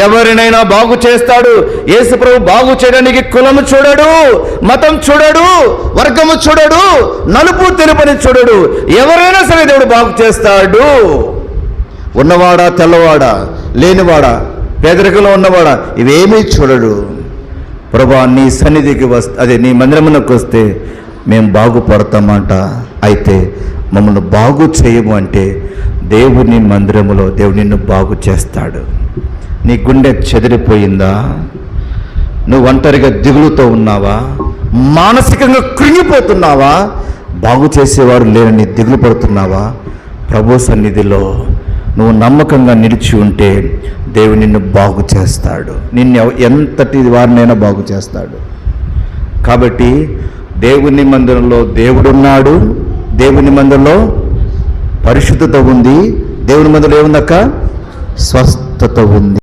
ఎవరినైనా బాగు చేస్తాడు యేసు బాగు చేయడానికి కులము చూడడు మతం చూడడు వర్గము చూడడు నలుపు తెలుపని చూడడు. ఎవరైనా సరే దేవుడు బాగు చేస్తాడు. ఉన్నవాడా తెల్లవాడా లేనివాడా పేదరికంలో ఉన్నవాడా ఇవేమీ చూడడు. ప్రభా నీ సన్నిధికి వస్తే అదే నీ మందిరమునకు వస్తే మేము బాగుపడతామంట. అయితే మమ్మల్ని బాగు చేయము అంటే దేవుని మందిరములో దేవుడు నిన్ను బాగు చేస్తాడు. నీ గుండె చెదిరిపోయిందా? నువ్వు ఒంటరిగా దిగులుతో ఉన్నావా? మానసికంగా కృంగిపోతున్నావా? బాగు చేసేవారు లేరని దిగులు పడుతున్నావా? ప్రభు సన్నిధిలో నువ్వు నమ్మకంగా నిలిచి ఉంటే దేవుడు నిన్ను బాగు చేస్తాడు. నిన్ను ఎంతటి వారినైనా బాగు చేస్తాడు. కాబట్టి దేవుని మందిరంలో దేవుడున్నాడు దేవుని మందిరంలో పరిశుద్ధత ఉంది. దేవుని మందిరంలో ఏముందక్క? స్వస్థత ఉంది.